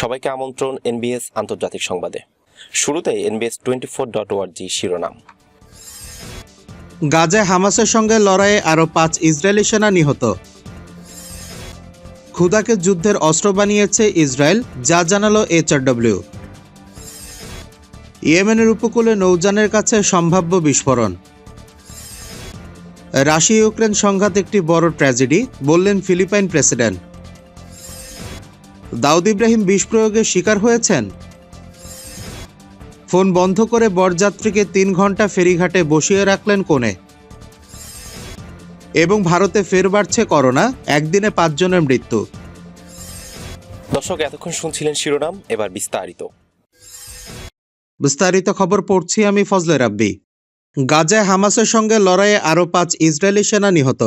সবাইকে আমন্ত্রণ এনবিএস আন্তর্জাতিক সংবাদে। শুরুতেই এনবিএস টোয়েন্টি ফোর ডট ওয়ার্জি শিরোনাম। গাজায় হামাসের সঙ্গে লড়াইয়ে আরও পাঁচ ইসরায়েলি সেনা নিহত। ক্ষুদাকে যুদ্ধের অস্ত্র বানিয়েছে ইসরায়েল, যা জানালো এইচআরডব্লিউ ইয়েমেনের উপকূলে নৌযানের কাছে সম্ভাব্য বিস্ফোরণ। রাশিয়া ইউক্রেন সংঘাত একটি বড় ট্র্যাজেডি, বললেন ফিলিপাইন প্রেসিডেন্ট। দাউদ ইব্রাহিম বিষ প্রয়োগের শিকার হয়েছেন? ফোন বন্ধ করে বরযাত্রীকে তিন ঘণ্টা ফেরিঘাটে বসিয়ে রাখলেন কোণে এবং ভারতে ফের বাড়ছে করোনা একদিনে পাঁচজনের মৃত্যু। দর্শক এতক্ষণ শুনছিলেন শিরোনাম এবার বিস্তারিত। বিস্তারিত খবর পড়ছি আমি ফজলে রাব্বি। গাজায় হামাসের সঙ্গে লড়াইয়ে আরও পাঁচ ইসরায়েলি সেনা নিহত।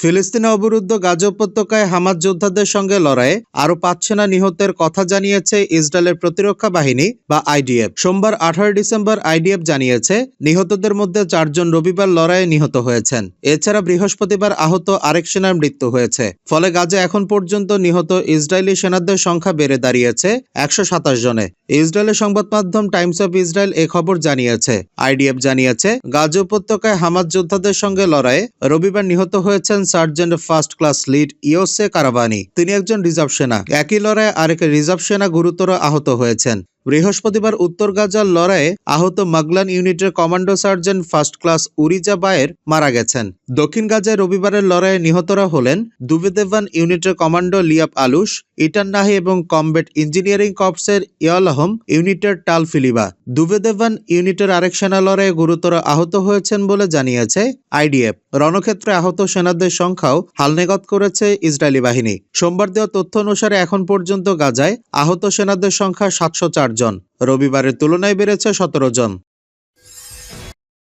ফিলিস্তিনে অবরুদ্ধ গাজা উপত্যকায় হামাস যোদ্ধাদের সঙ্গে লড়াইয়ে আরও পাঁচ সেনা নিহতের কথা জানিয়েছে ইসরায়েলের প্রতিরক্ষা বাহিনী বা আইডিএফ। সোমবার আঠারো ডিসেম্বর আইডিএফ জানিয়েছে, নিহতদের মধ্যে চারজন রবিবার লড়াইয়ে নিহত হয়েছেন। এছাড়া বৃহস্পতিবার আহত আরেক সেনার মৃত্যু হয়েছে। ফলে গাজা এখন পর্যন্ত নিহত ইসরায়েলি সেনাদের সংখ্যা বেড়ে দাঁড়িয়েছে একশো সাতাশ জনে। ইসরায়েলের সংবাদ মাধ্যম টাইমস অফ ইসরায়েল এ খবর জানিয়েছে। আইডিএফ জানিয়েছে, গাজা উপত্যকায় হামাজ যোদ্ধাদের সঙ্গে লড়াইয়ে রবিবার নিহত হয়েছেন সার্জেন্ট ফার্স্ট ক্লাস লিড ইয়োসে কারাবানি। তিনি একজন রিজার্ভ সেনা। একই লড়াইয়ে আরেক রিজার্ভ সেনা গুরুতর আহত হয়েছেন। বৃহস্পতিবার উত্তর গাজার লড়াইয়ে আহত মাগলান ইউনিটের commando sergeant first class Uriza Bayer মারা গেছেন। দক্ষিণ গাজায় রবিবারের লড়াইয়ে নিহতরা হলেন দুবেদেভান ইউনিটের কমান্ডো লিয়াপ আলুস ইটান্নাহি এবং কমবেট ইঞ্জিনিয়ারিং কর্পসের ইয়ালহম ইউনিটের টাল ফিলিবা। দুবেদেভান ইউনিটের আরেক সেনা লড়াইয়ে গুরুতর আহত হয়েছেন বলে জানিয়েছে আইডিএফ। রণক্ষেত্রে আহত সেনাদের সংখ্যাও হালনেগত করেছে ইসরায়েলি বাহিনী। সোমবার দেওয়া তথ্য অনুসারে এখন পর্যন্ত গাজায় আহত সেনাদের সংখ্যা সাতশো চার জন। রবিবারের তুলনায় বেড়েছে সতেরো জন।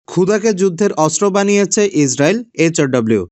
ক্ষুদাকে যুদ্ধের অস্ত্র বানিয়েছে ইসরায়েল এইচআরডব্লিউ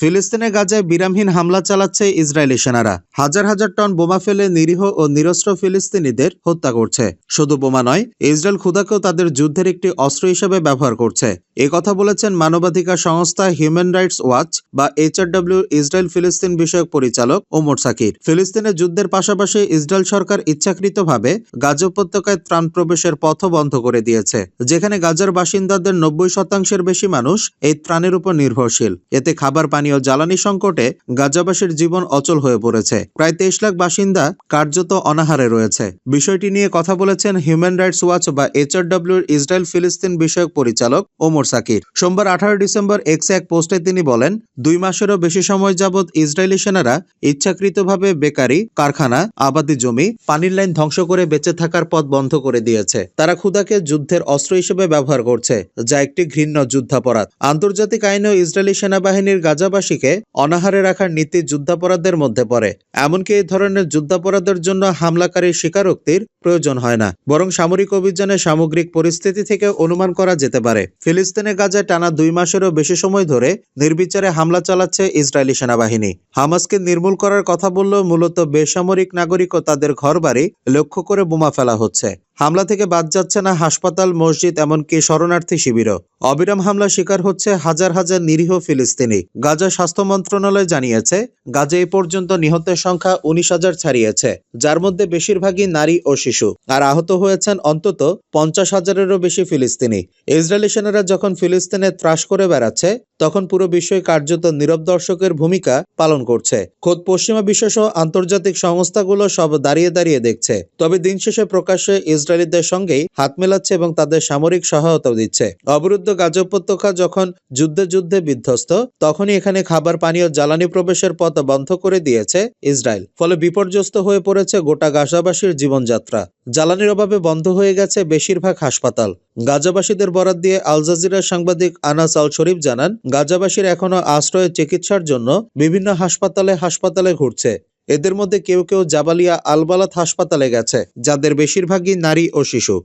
ফিলিস্তিনে গাজায় বিরামহীন হামলা চালাচ্ছে ইসরায়েলি সেনারা। হাজার হাজার টন বোমা ফেলে নিরীহ ও নিরস্ত্র ফিলিস্তিনিদের হত্যা করছে। শুধু বোমা নয়, ইসরায়েল ক্ষুদাকেও তাদের যুদ্ধের একটি অস্ত্র হিসেবে ব্যবহার করছে। এ কথা বলেছেন মানবাধিকার সংস্থা হিউম্যান রাইটস ওয়াচ বা এইচআরডব্লিউ ইসরায়েল ফিলিস্তিন বিষয়ক পরিচালক ওমর সাকির। ফিলিস্তিনের যুদ্ধের পাশাপাশি ইসরায়েল সরকার ইচ্ছাকৃতভাবে গাজা উপত্যকায় ত্রাণ প্রবেশের পথ বন্ধ করে দিয়েছে, যেখানে গাজার বাসিন্দাদের নব্বই শতাংশের বেশি মানুষ এই ত্রাণের উপর নির্ভরশীল। এতে খাবার পানি ও জ্বালানি সংকটে গাজাবাসীর জীবন অচল হয়ে পড়েছে। প্রায় তেইশ লাখ বাসিন্দা কার্যত অনাহারে রয়েছে। বিষয়টি নিয়ে কথা বলেছেন হিউম্যান রাইটস ওয়াচ বা এইচআরডব্লিউর ইসরায়েল ফিলিস্তিন বিষয়ক পরিচালক ওমর সাকির। সোমবার আঠারো ডিসেম্বর এক্সে এক পোস্টে তিনি বলেন, দুই মাসেরও বেশি সময় যাবৎ ইসরায়েলি সেনারা ইচ্ছাকৃতভাবে বেকারি, কারখানা, আবাদি জমি, পানির লাইন ধ্বংস করে বেঁচে থাকার পথ বন্ধ করে দিয়েছে। তারা ক্ষুদাকে যুদ্ধের অস্ত্র হিসেবে ব্যবহার করছে, যা একটি ঘৃণ্য যুদ্ধাপরাধ। আন্তর্জাতিক আইনেও ইসরায়েলি সেনাবাহিনীর গাজাবাসীকে অনাহারে রাখার নীতি যুদ্ধাপরাধের মধ্যে পড়ে। এমনকি এই ধরনের যুদ্ধাপরাধের জন্য হামলাকারীর স্বীকারোক্তির প্রয়োজন হয় না। বরং সামরিক অভিযানে সামগ্রিক পরিস্থিতি থেকে অনুমান করা যেতে পারে। ফিলিস্তিনে গাজায় টানা দুই মাসেরও বেশি সময় ধরে নির্বিচারে হামলা চালাচ্ছে ইসরায়েলি সেনাবাহিনী। হামাসকে নির্মূল করার কথা বললেও মূলত বেসামরিক নাগরিক ও তাদের ঘরবাড়ি লক্ষ্য করে বোমা ফেলা হচ্ছে। হামলা থেকে বাদ যাচ্ছে না হাসপাতাল, মসজিদ, এমনকি শরণার্থী শিবিরও। অবিরাম হামলা শিকার হচ্ছে হাজার হাজার নিরীহ ফিলিস্তিনি। গাজা স্বাস্থ্য মন্ত্রণালয় জানিয়েছে, গাজা এ পর্যন্ত নিহতের সংখ্যা উনিশ হাজার ছাড়িয়েছে, যার মধ্যে বেশিরভাগই নারী ও শিশু। আর আহত হয়েছেন অন্তত পঞ্চাশ হাজারেরও বেশি ফিলিস্তিনি। ইসরায়েলি সেনারা যখন ফিলিস্তিনে ত্রাস করে বেড়াচ্ছে, তখন পুরো বিশ্বই কার্যত নীরব দর্শকের ভূমিকা পালন করছে। খোদ পশ্চিমা বিশ্বসহ আন্তর্জাতিক সংস্থাগুলো সব দাঁড়িয়ে দাঁড়িয়ে দেখছে। তবে দিন শেষে প্রকাশ্যে ইসরায়েলিদের সঙ্গেই হাত মেলাচ্ছে এবং তাদের সামরিক সহায়তাও দিচ্ছে। অবরুদ্ধ গাজা উপত্যকা যখন যুদ্ধে যুদ্ধে বিধ্বস্ত, তখনই এখানে খাবার, পানি ও জ্বালানি প্রবেশের পথ বন্ধ করে দিয়েছে ইসরায়েল। ফলে বিপর্যস্ত হয়ে পড়েছে গোটা গাজাবাসীর জীবনযাত্রা। জ্বালানির অভাবে বন্ধ হয়ে গেছে বেশিরভাগ হাসপাতাল। গাজাবাসীদের বরাত দিয়ে আল জাজিরার সাংবাদিক আনাস আল শরীফ জানান, গাজাবাসীর এখনও আশ্রয়ে চিকিৎসার জন্য বিভিন্ন হাসপাতালে হাসপাতালে ঘুরছে। এদের মধ্যে কেউ কেউ জাবালিয়া আলবালাত হাসপাতালে গেছে, যাদের বেশিরভাগই নারী ও শিশু।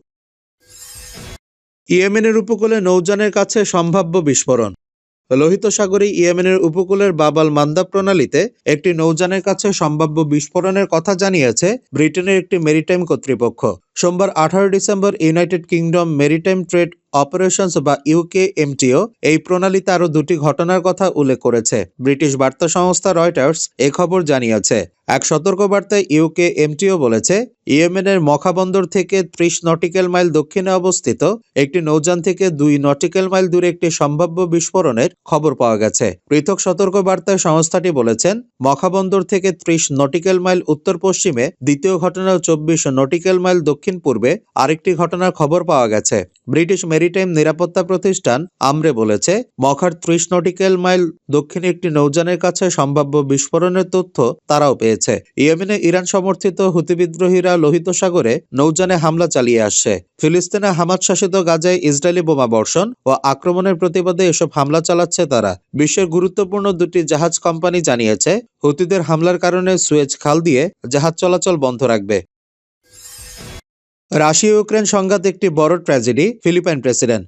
ইয়েমেনের উপকূলে নৌযানের কাছে সম্ভাব্য বিস্ফোরণ। লোহিত সাগরে ইয়েমেনের উপকূলের বাবাল মান্দা প্রণালীতে একটি নৌযানের কাছে সম্ভাব্য বিস্ফোরণের কথা জানিয়েছে ব্রিটেনের একটি মেরিটাইম কর্তৃপক্ষ। সোমবার আঠারো December United Kingdom Maritime Trade Operations বা ইউকে এমটিও এই প্রণালীতে আরও দুটি ঘটনার কথা উল্লেখ করেছে। ব্রিটিশ বার্তা সংস্থা রয়টার্স এ খবর জানিয়েছে। এক সতর্ক বার্তায় ইউকে এমটিও বলেছে, ইয়েমেনের মখা বন্দর থেকে ত্রিশ নটিক্যাল মাইল দক্ষিণে অবস্থিত একটি নৌযান থেকে দুই নটিক্যাল মাইল দূরে একটি সম্ভাব্য বিস্ফোরণের খবর পাওয়া গেছে। পৃথক সতর্ক বার্তায় সংস্থাটি বলেছেন মখা বন্দর থেকে ত্রিশ নটিক্যাল মাইল উত্তর পশ্চিমে দ্বিতীয় ঘটনা চব্বিশ নটিক্যাল মাইল দক্ষিণ পূর্বে আরেকটি ঘটনার খবর পাওয়া গেছে। ব্রিটিশ মেরিটাইম নিরাপত্তা প্রতিষ্ঠান আমরে বলেছে, মখার ত্রিশ নটিক্যাল মাইল দক্ষিণে একটি নৌযানের কাছে সম্ভাব্য বিস্ফোরণের তথ্য তারাও পেয়েছে। ইয়েমেনে ইরান সমর্থিত হুতি বিদ্রোহীরা লোহিত সাগরে নৌযানে হামলা চালিয়ে আসছে। ফিলিস্তিনে হামাদ শাসিত গাজায় ইসরায়েলি বোমা বর্ষণ ও আক্রমণের প্রতিবাদে এসব হামলা চালাচ্ছে তারা। বিশ্বের গুরুত্বপূর্ণ দুটি জাহাজ কোম্পানি জানিয়েছে, হুতিদের হামলার কারণে সুয়েজ খাল দিয়ে জাহাজ চলাচল বন্ধ রাখবে। রাশিয়া ইউক্রেন সংঘাত একটি বড় ট্র্যাজেডি, ফিলিপাইন প্রেসিডেন্ট।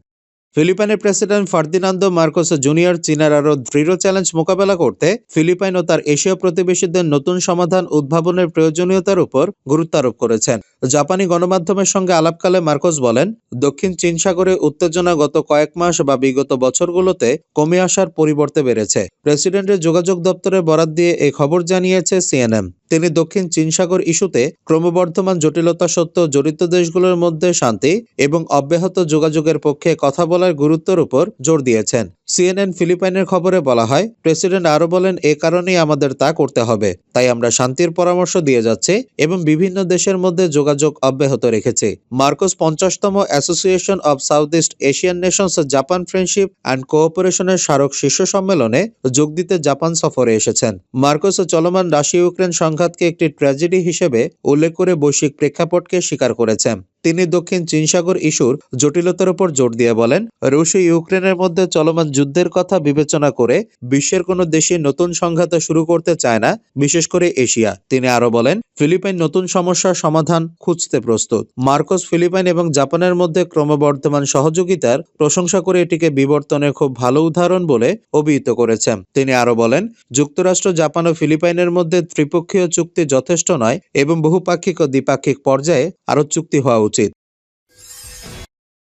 ফিলিপাইনের প্রেসিডেন্ট ফার্দিনান্দো মার্কোস জুনিয়র চীনের আরও দৃঢ় চ্যালেঞ্জ মোকাবেলা করতে ফিলিপাইন ও তার এশীয় প্রতিবেশীদের নতুন সমাধান উদ্ভাবনের প্রয়োজনীয়তার উপর গুরুত্ব আরোপ করেছেন। জাপানি গণমাধ্যমের সঙ্গে আলাপকালে মার্কোস বলেন, দক্ষিণ চীন সাগরে উত্তেজনা গত কয়েক মাস বা বিগত বছরগুলোতে কমে আসার পরিবর্তে বেড়েছে। প্রেসিডেন্টের যোগাযোগ দপ্তরে বরাত দিয়ে এই খবর জানিয়েছে সিএনএম তিনি দক্ষিণ চীন সাগর ইস্যুতে ক্রমবর্ধমান জটিলতা সত্ত্বেও জড়িত দেশগুলোর মধ্যে শান্তি এবং অব্যাহত যোগাযোগের পক্ষে কথা বলার গুরুত্বের উপর জোর দিয়েছেন। সিএনএন ফিলিপাইনের খবরে বলা হয়, প্রেসিডেন্ট আরও বলেন, এ কারণেই আমাদের তা করতে হবে। তাই আমরা শান্তির পরামর্শ দিয়ে যাচ্ছি এবং বিভিন্ন দেশের মধ্যে যোগাযোগ অব্যাহত রেখেছি। Marcos পঞ্চাশতম Association of South East Asian Nations Japan Friendship and কোঅপারেশনের স্মারক শীর্ষ সম্মেলনে যোগ দিতে জাপান সফরে এসেছেন। মার্কোস চলমান রাশিয়া ইউক্রেন সংঘাতকে একটি ট্র্যাজেডি হিসেবে উল্লেখ করে বৈশ্বিক প্রেক্ষাপটকে স্বীকার করেছেন। তিনি দক্ষিণ চীন সাগর ইস্যুর জটিলতার উপর জোর দিয়ে বলেন রুশ ও ইউক্রেনের মধ্যে চলমান যুদ্ধের কথা বিবেচনা করে বিশ্বের কোনো দেশে নতুন সংঘাত শুরু করতে চায় না, বিশেষ করে এশিয়া। তিনি আরও বলেন, ফিলিপাইন নতুন সমস্যার সমাধান খুঁজতে প্রস্তুত। মার্কোস ফিলিপাইন এবং জাপানের মধ্যে ক্রমবর্ধমান সহযোগিতার প্রশংসা করে এটিকে বিবর্তনের খুব ভালো উদাহরণ বলে অভিহিত করেছেন। তিনি আরও বলেন, যুক্তরাষ্ট্র, জাপান ও ফিলিপাইনের মধ্যে ত্রিপক্ষীয় চুক্তি যথেষ্ট নয় এবং বহুপাক্ষিক ও দ্বিপাক্ষিক পর্যায়ে আরও চুক্তি হওয়া উচিত।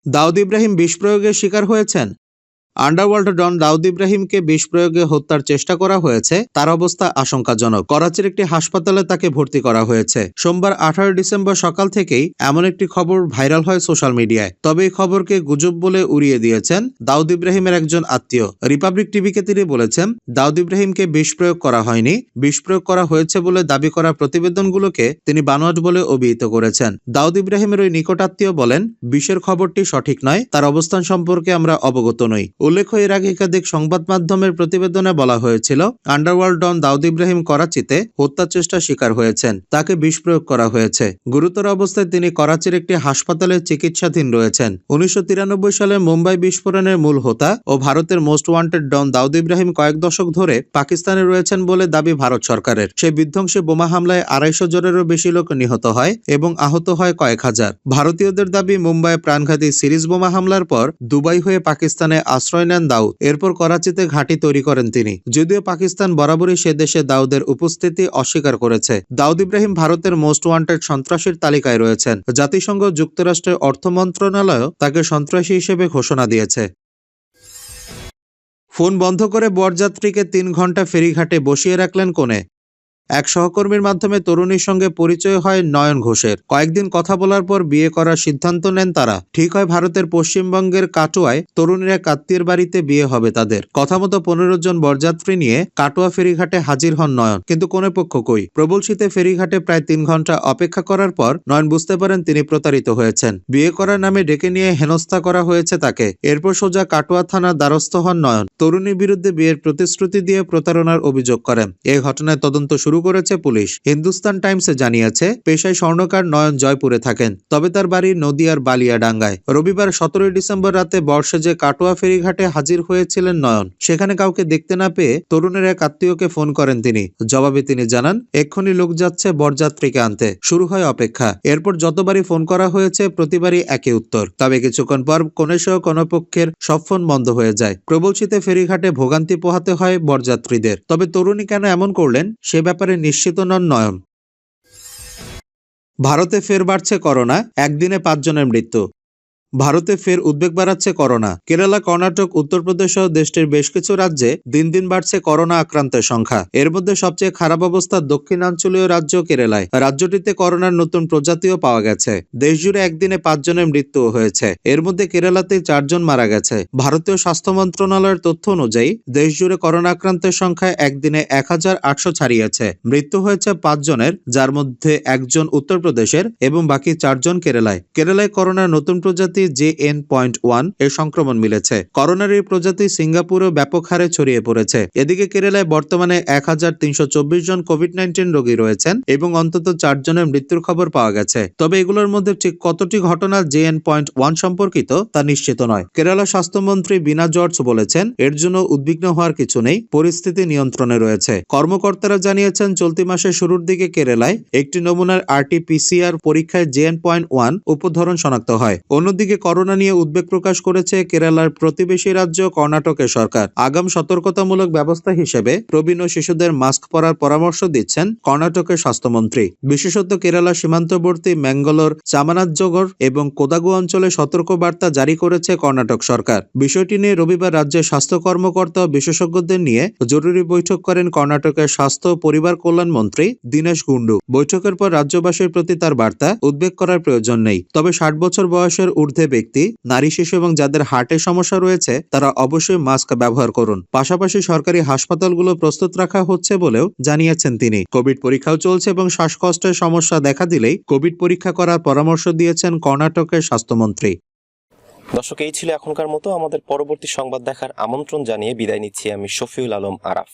দাউদ ইব্রাহিম বিষ প্রয়োগের শিকার হয়েছেন? আন্ডারওয়ার্ল্ড ডন দাউদ ইব্রাহিমকে বিষ প্রয়োগে হত্যার চেষ্টা করা হয়েছে, তার অবস্থা আশঙ্কাজনক। করাচির একটি হাসপাতালে তাকে ভর্তি করা হয়েছে। সোমবার আঠারো ডিসেম্বর সকাল থেকেই এমন একটি খবর ভাইরাল হয় সোশ্যাল মিডিয়ায়। তবে এই খবরকে গুজব বলে উড়িয়ে দিয়েছেন দাউদ ইব্রাহিমের একজন আত্মীয়। রিপাবলিক টিভিকে তিনি বলেছেন, দাউদ ইব্রাহিমকে বিষ প্রয়োগ করা হয়নি। বিষ প্রয়োগ করা হয়েছে বলে দাবি করা প্রতিবেদনগুলোকে তিনি বানোয়াট বলে অভিহিত করেছেন। দাউদ ইব্রাহিমের ওই নিকটাত্মীয় বলেন, বিষের খবরটি সঠিক নয়। তার অবস্থান সম্পর্কে আমরা অবগত নই। উল্লেখ্য, এর আগে একাধিক সংবাদ মাধ্যমের প্রতিবেদনে বলা হয়েছিল, আন্ডারওয়ার্ল্ড ডন দাউদ ইব্রাহিম করাচিতে হত্যা চেষ্টা শিকার হয়েছেন। তাকে বিষ প্রয়োগ করা হয়েছে। গুরুতর অবস্থায় তিনি করাচির একটি হাসপাতালে চিকিৎসাধীন রয়েছেন। উনিশশো তিরানব্বই সালে মুম্বাই বিস্ফোরণের মূল হোতা ও ভারতের most wanted don Dawood Ibrahim কয়েক দশক ধরে পাকিস্তানে রয়েছেন বলে দাবি ভারত সরকারের। সেই বিধ্বংসী বোমা হামলায় আড়াইশো জনেরও বেশি লোক নিহত হয় এবং আহত হয় কয়েক হাজার। ভারতীয়দের দাবি, মুম্বাইয়ে প্রাণঘাতী সিরিজ বোমা হামলার পর দুবাই হয়ে পাকিস্তানে আশ্রয় নেন দাউদ। এরপর করাচিতে ঘাঁটি তৈরি করেন তিনি। যদিও পাকিস্তান বরাবরই সে দেশে দাউদের উপস্থিতি অস্বীকার করেছে। দাউদ ইব্রাহিম ভারতের মোস্ট ওয়ান্টেড সন্ত্রাসীর তালিকায় রয়েছেন। জাতিসংঘ যুক্তরাষ্ট্রের অর্থ মন্ত্রণালয় তাকে সন্ত্রাসী হিসেবে ঘোষণা দিয়েছে। ফোন বন্ধ করে বরযাত্রীকে তিন ঘণ্টা ফেরিঘাটে বসিয়ে রাখলেন কোণে এক সহকর্মীর মাধ্যমে তরুণীর সঙ্গে পরিচয় হয় নয়ন ঘোষের। কয়েকদিন কথা বলার পর বিয়ে করার সিদ্ধান্ত নেন তারা। ঠিক হয় ভারতের পশ্চিমবঙ্গের কাটোয়ায় তরুণীর আত্মীয়ের বাড়িতে বিয়ে হবে তাদের। কথা মতো পনেরো জন বরযাত্রী নিয়ে কাটোয়া ফেরিঘাটে হাজির হন নয়ন। কিন্তু কোন পক্ষ কই। প্রবল শীতে ফেরিঘাটে প্রায় তিন ঘণ্টা অপেক্ষা করার পর নয়ন বুঝতে পারেন তিনি প্রতারিত হয়েছেন। বিয়ে করার নামে ডেকে নিয়ে হেনস্থা করা হয়েছে তাকে। এরপর সোজা কাটোয়া থানার দ্বারস্থ হন নয়ন। তরুণীর বিরুদ্ধে বিয়ের প্রতিশ্রুতি দিয়ে প্রতারণার অভিযোগ করেন। এই ঘটনায় তদন্ত শুরু করেছে পুলিশ। হিন্দুস্তান টাইমসে জানিয়েছে, পেশায় স্বর্ণকার নয়ন জয়পুরে থাকেন, তবে তার বাড়ি নদিয়ার বালিয়াডাঙ্গায়। রবিবার সতেরোই ডিসেম্বর রাতে বর্ষজে কাটোয়া ফেরিঘাটে হাজির হয়েছিলেন নয়ন, সেখানে কাউকে দেখতে না পেয়ে তরুণের এক আত্মীয়কে ফোন করেন তিনি। জবাবে তিনি জানান, এক্ষুনি লোক যাচ্ছে বরযাত্রীকে আনতে। শুরু হয় অপেক্ষা। এরপর যতবারই ফোন করা হয়েছে, প্রতিবারই একই উত্তর। তবে কিছুক্ষণ পর কনেসহ কোনো পক্ষের সব ফোন বন্ধ হয়ে যায়। প্রবল শীতে ফেরিঘাটে ভোগান্তি পোহাতে হয় বরযাত্রীদের। তবে তরুণী কেন এমন করলেন, সে ব্যাপারে নিশ্চিত নন নয়ন। ভারতে ফের বাড়ছে করোনা একদিনে পাঁচজনের মৃত্যু। ভারতে ফের উদ্বেগ বাড়াচ্ছে করোনা। কেরালা, কর্ণাটক, উত্তরপ্রদেশ সহ দেশটির বেশ কিছু রাজ্যে দিন দিন বাড়ছে করোনা আক্রান্তের সংখ্যা। এর মধ্যে সবচেয়ে খারাপ অবস্থা দক্ষিণাঞ্চলীয় রাজ্য কেরালায়। রাজ্যটিতে করোনার নতুন প্রজাতিও পাওয়া গেছে। দেশজুড়ে একদিনে পাঁচজনের মৃত্যুও হয়েছে। এর মধ্যে কেরালাতে চারজন মারা গেছে। ভারতীয় স্বাস্থ্য মন্ত্রণালয়ের তথ্য অনুযায়ী, দেশজুড়ে করোনা আক্রান্তের সংখ্যা একদিনে এক হাজার আটশো ছাড়িয়েছে। মৃত্যু হয়েছে পাঁচজনের, যার মধ্যে একজন উত্তরপ্রদেশের এবং বাকি চারজন কেরালায়। কেরালায় করোনার নতুন প্রজাতি জে এন পয়েন্ট ওয়ানের সংক্রমণ মিলেছে। করোনার এই প্রজাতি সিঙ্গাপুরেও ব্যাপক হারে ছড়িয়ে পড়েছে। এদিকে কেরালায় বর্তমানে এক হাজার তিনশো চব্বিশ জন কোভিড নাইন্টিন রোগী রয়েছেন এবং অন্তত চারজনের মৃত্যুর খবর পাওয়া গেছে। তবে এগুলোর মধ্যে ঠিক কতটি ঘটনা জে এন পয়েন্ট ওয়ান সম্পর্কিত তা নিশ্চিত নয়। কেরালা স্বাস্থ্যমন্ত্রী বিনা জর্জ বলেছেন, এর জন্য উদ্বিগ্ন হওয়ার কিছু নেই, পরিস্থিতি নিয়ন্ত্রণে রয়েছে। কর্মকর্তারা জানিয়েছেন, চলতি মাসের শুরুর দিকে কেরালায় একটি নমুনার আরটি পিসিআর পরীক্ষায় জে এন পয়েন্ট ওয়ান উপধরন শনাক্ত হয়। অন্যদিকে করোনা নিয়ে উদ্বেগ প্রকাশ করেছে কেরালার প্রতিবেশী রাজ্য কর্ণাটকের সরকার। আগাম সতর্কতামূলক ব্যবস্থা হিসেবে প্রবীণ শিশুদের মাস্ক পরার পরামর্শ দিচ্ছেন কর্ণাটকের স্বাস্থ্যমন্ত্রী। বিশেষত কেরালা সীমান্তবর্তী ম্যাঙ্গালোর চামানাজ্জগর এবং কোদাগু অঞ্চলে সতর্ক বার্তা জারি করেছে কর্ণাটক সরকার। বিষয়টি নিয়ে রবিবার রাজ্যের স্বাস্থ্য কর্মকর্তা বিশেষজ্ঞদের নিয়ে জরুরি বৈঠক করেন কর্ণাটকের স্বাস্থ্য পরিবার কল্যাণ মন্ত্রী দীনেশ গুন্ডু। বৈঠকের পর রাজ্যবাসীর প্রতি তার বার্তা, উদ্বেগ করার প্রয়োজন নেই। তবে ষাট বছর বয়সের ঊর্ধ্বে ব্যক্তি, নারী শিশু এবং যাদের হার্টের সমস্যা রয়েছে, তারা অবশ্যই মাস্ক ব্যবহার করুন। পাশাপাশি সরকারি হাসপাতালগুলো প্রস্তুত রাখা হচ্ছে বলেও জানিয়েছেন তিনি। কোভিড পরীক্ষাও চলছে এবং শ্বাসকষ্টের সমস্যা দেখা দিলেই কোভিড পরীক্ষা করার পরামর্শ দিয়েছেন কর্ণাটকের স্বাস্থ্যমন্ত্রী। দর্শক, এই ছিল এখনকার মতো। আমাদের পরবর্তী সংবাদ দেখার আমন্ত্রণ জানিয়ে বিদায় নিচ্ছি আমি শফিউল আলম আরাফ।